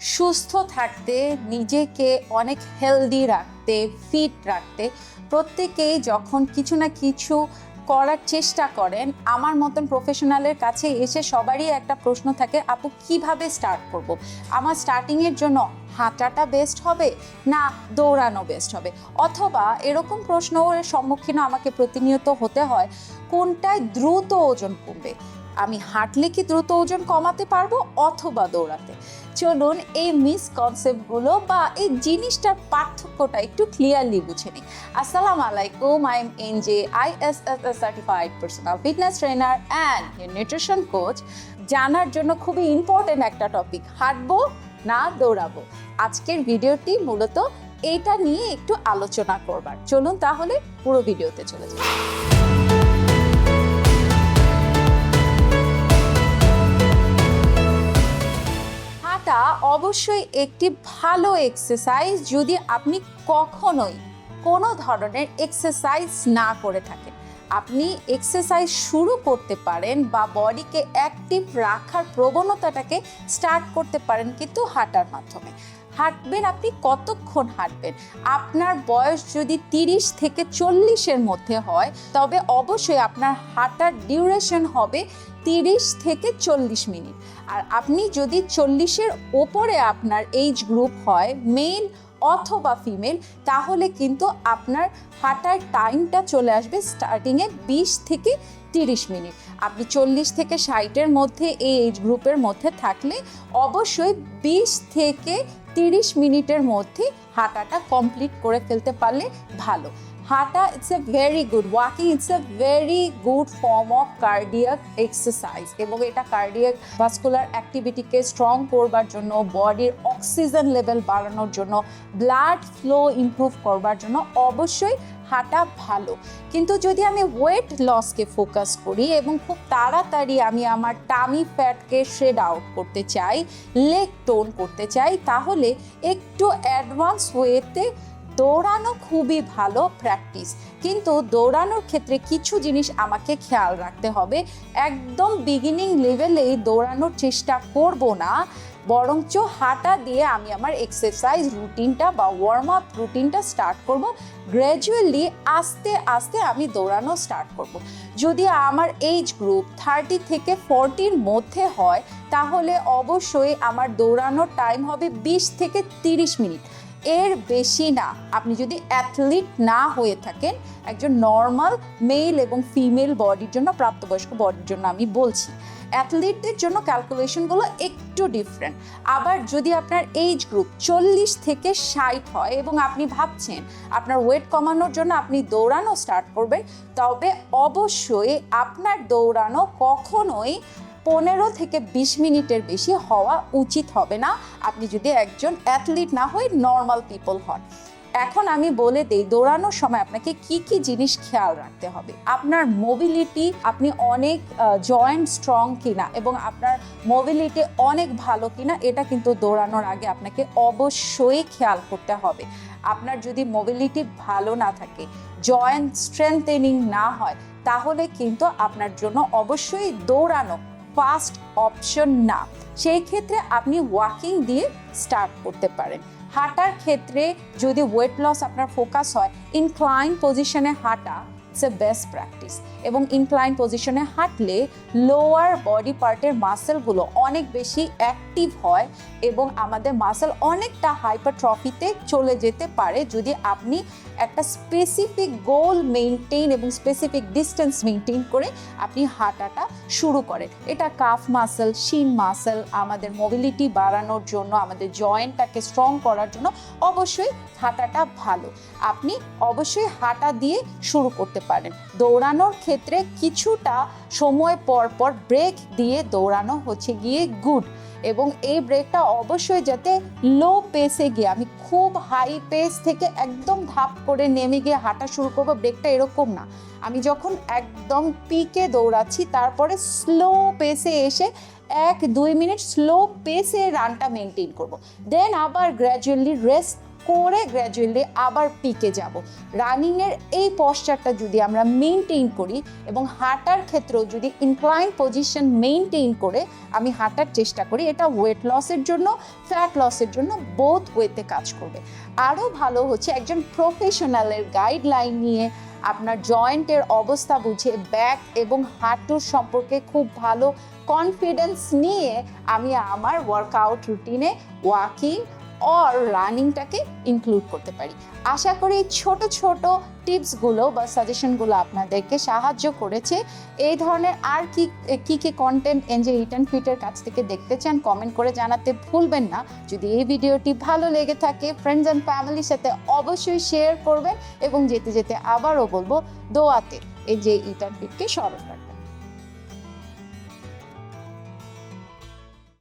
সুস্থ থাকতে, নিজেকে অনেক হেলদি রাখতে ফিট রাখতে প্রত্যেকেই যখন কিছু না কিছু করার চেষ্টা করেন, আমার মতন প্রফেশনালের কাছে এসে সবারই একটা প্রশ্ন থাকে, আপু, কীভাবে স্টার্ট করব। আমার স্টার্টিংয়ের জন্য হাঁটাটা বেস্ট হবে না দৌড়ানো বেস্ট হবে অথবা এরকম প্রশ্নের সম্মুখীন আমাকে প্রতিনিয়ত হতে হয়, কোনটায় দ্রুত ওজন কমবে আমি হাঁটলে কি দ্রুত ওজন কমাতে পারব অথবা দৌড়াতে? চলুন এই মিসকনসেপ্টগুলো বা এই জিনিসটার পার্থক্যটা একটু ক্লিয়ারলি বুঝে নিই। আসসালামু আলাইকুম I am N J I S S S certified personal fitness trainer and nutrition coach জানার জন্য খুবই ইম্পর্টেন্ট একটা টপিক হাঁটবো না দৌড়াবো? আজকের ভিডিওটি মূলত এটা নিয়ে একটু আলোচনা করবার। চলুন তাহলে পুরো ভিডিওতে চলে যাই। অবশ্যই একটি ভালো এক্সারসাইজ যদি আপনি কখনোই কোনো ধরনের এক্সারসাইজ না করে থাকেন। আপনি এক্সারসাইজ শুরু করতে পারেন বা বডিকে অ্যাক্টিভ রাখার প্রবণতাটাকে স্টার্ট করতে পারেন কিন্তু হাঁটার মাধ্যমে। হাঁটবেন আপনি কতক্ষণ হাঁটবেন? আপনার বয়স যদি তিরিশ থেকে চল্লিশের মধ্যে হয়, তবে অবশ্যই আপনার হাঁটার ডিউরেশন হবে তিরিশ থেকে চল্লিশ মিনিট। আর আপনি যদি চল্লিশের ওপরে আপনার এইজ গ্রুপ হয় মেল অথবা ফিমেল তাহলে কিন্তু আপনার হাঁটার টাইমটা চলে আসবে স্টার্টিংয়ে বিশ থেকে তিরিশ মিনিট। আপনি চল্লিশ থেকে ষাটের মধ্যে এই এজ গ্রুপের মধ্যে থাকলে অবশ্যই বিশ থেকে তিরিশ মিনিটের মধ্যে হাঁটাটা কমপ্লিট করে ফেলতে পারলে ভালো। হাঁটা it's a very good walking it's a very good form of cardiac exercise এবং এটা কার্ডিয়াক ভাস্কুলার অ্যাক্টিভিটিকে স্ট্রং করবার জন্য বডির অক্সিজেন লেভেল বাড়ানোর জন্য ব্লাড ফ্লো ইমপ্রুভ করবার জন্য অবশ্যই হাঁটা ভালো। কিন্তু যদি আমি ওয়েট লসকে ফোকাস করি এবং খুব তাড়াতাড়ি আমি আমার টামি ফ্যাটকে শেড আউট করতে চাই লেগ টোন করতে চাই, তাহলে একটু অ্যাডভান্স ওয়েতে দৌড়ানো খুবই ভালো প্র্যাকটিস কিন্তু দৌড়ানোর ক্ষেত্রে কিছু জিনিস আমাকে খেয়াল রাখতে হবে। একদম বিগিনিং লেভেলেই দৌড়ানোর চেষ্টা করব না, বরঞ্চ হাঁটা দিয়ে আমি আমার এক্সারসাইজ রুটিনটা বা ওয়ার্ম আপ রুটিনটা স্টার্ট করব। গ্র্যাজুয়ালি আস্তে আস্তে আমি দৌড়ানো স্টার্ট করব। যদি আমার এইজ গ্রুপ থার্টি থেকে ফর্টির মধ্যে হয়, তাহলে অবশ্যই আমার দৌড়ানোর টাইম হবে বিশ থেকে তিরিশ মিনিট। এর বেশি না। আপনি যদি অ্যাথলিট না হয়ে থাকেন, একজন নর্মাল মেল এবং ফিমেল বডির জন্য, প্রাপ্তবয়স্ক বডির জন্য আমি বলছি অ্যাথলিটদের জন্য ক্যালকুলেশনগুলো একটু ডিফারেন্ট আবার যদি আপনার এইজ গ্রুপ চল্লিশ থেকে ষাট হয় এবং আপনি ভাবছেন, আপনার ওয়েট কমানোর জন্য আপনি দৌড়ানো স্টার্ট করবেন, তবে অবশ্যই আপনার দৌড়ানো কখনোই পনেরো থেকে বিশ মিনিটের বেশি হওয়া উচিত হবে না। আপনি যদি একজন অ্যাথলিট না হয়ে নর্মাল পিপল হন। এখন আমি বলে দেই, দৌড়ানোর সময় আপনাকে কি কি জিনিস খেয়াল রাখতে হবে? আপনার মোবিলিটি আপনি অনেক জয়েন্ট স্ট্রং কিনা এবং আপনার মোবিলিটি অনেক ভালো কিনা, এটা কিন্তু দৌড়ানোর আগে আপনাকে অবশ্যই খেয়াল করতে হবে। আপনার যদি মোবিলিটি ভালো না থাকে জয়েন্ট স্ট্রেংথেনিং না হয়, তাহলে কিন্তু আপনার জন্য অবশ্যই দৌড়ানো ফার্স্ট অপশন না। সেই ক্ষেত্রে আপনি ওয়াকিং দিয়ে স্টার্ট করতে পারেন। হাঁটার ক্ষেত্রে যদি ওয়েট লস আপনার ফোকাস হয় ইনক্লাইন পজিশনে হাঁটা ইটস এ বেস্ট প্র্যাকটিস এবং ইনক্লাইন পজিশনে হাঁটলে লোয়ার বডি পার্টের মাসেলগুলো অনেক বেশি অ্যাক্টিভ হয় এবং আমাদের মাসেল অনেকটা হাইপারট্রফিতে চলে যেতে পারে যদি আপনি একটা স্পেসিফিক গোল মেনটেন এবং স্পেসিফিক ডিস্টেন্স মেনটেন করে আপনি হাঁটাটা শুরু করেন। এটা কাফ মাসেল শিন মাসেল আমাদের মোবিলিটি বাড়ানোর জন্য, আমাদের জয়েন্টটাকে স্ট্রং করার জন্য অবশ্যই হাঁটাটা ভালো। আপনি অবশ্যই হাঁটা দিয়ে শুরু করতে পারেন। দৌড়ানোর ক্ষেত্রে কিছুটা সময় পর পর ব্রেক দিয়ে দৌড়ানো হচ্ছে গিয়ে গুড। এবং এই ব্রেকটা অবশ্যই যাতে লো পেসে গিয়ে, আমি খুব হাই পেস থেকে একদম ধাপ করে নেমে গিয়ে হাঁটা শুরু করব, ব্রেকটা এরকম না। আমি যখন একদম পিকে দৌড়াচ্ছি, তারপরে স্লো পেসে এসে এক দুই মিনিট স্লো পেসে রানটা মেনটেন করব। দেন আবার গ্র্যাজুয়ালি রেস্ট করে গ্র্যাজুয়ালি আবার পিকে যাব। রানিংয়ের এই পশ্চারটা যদি আমরা মেনটেন করি এবং হাঁটার ক্ষেত্রেও যদি ইনক্লাইন পজিশন মেনটেন করে আমি হাঁটার চেষ্টা করি, এটা ওয়েট লসের জন্য ফ্যাট লসের জন্য বোথ ওয়েতে কাজ করবে। আরও ভালো হচ্ছে একজন প্রফেশনালের গাইডলাইন নিয়ে আপনার জয়েন্টের অবস্থা বুঝে ব্যাক এবং হাঁটুর সম্পর্কে খুব ভালো কনফিডেন্স নিয়ে আমি আমার ওয়ার্কআউট রুটিনে ওয়াকিং অর রানিংটাকে ইনক্লুড করতে পারি। আশা করি এই ছোট ছোট টিপসগুলো বা সাজেশনগুলো আপনাদেরকে সাহায্য করেছে। এই ধরনের আর কি কি কি কন্টেন্ট এনজে অ্যান্ড ফিটের কাছ থেকে দেখতে চান কমেন্ট করে জানাতে ভুলবেন না। যদি এই ভিডিওটি ভালো লেগে থাকে ফ্রেন্ডস অ্যান্ড ফ্যামিলির সাথে অবশ্যই শেয়ার করবেন এবং যেতে যেতে আবারও বলব, দোয়াতে এই যে ইট অ্যান্ড ফিটকে স্মরণ রাখবেন।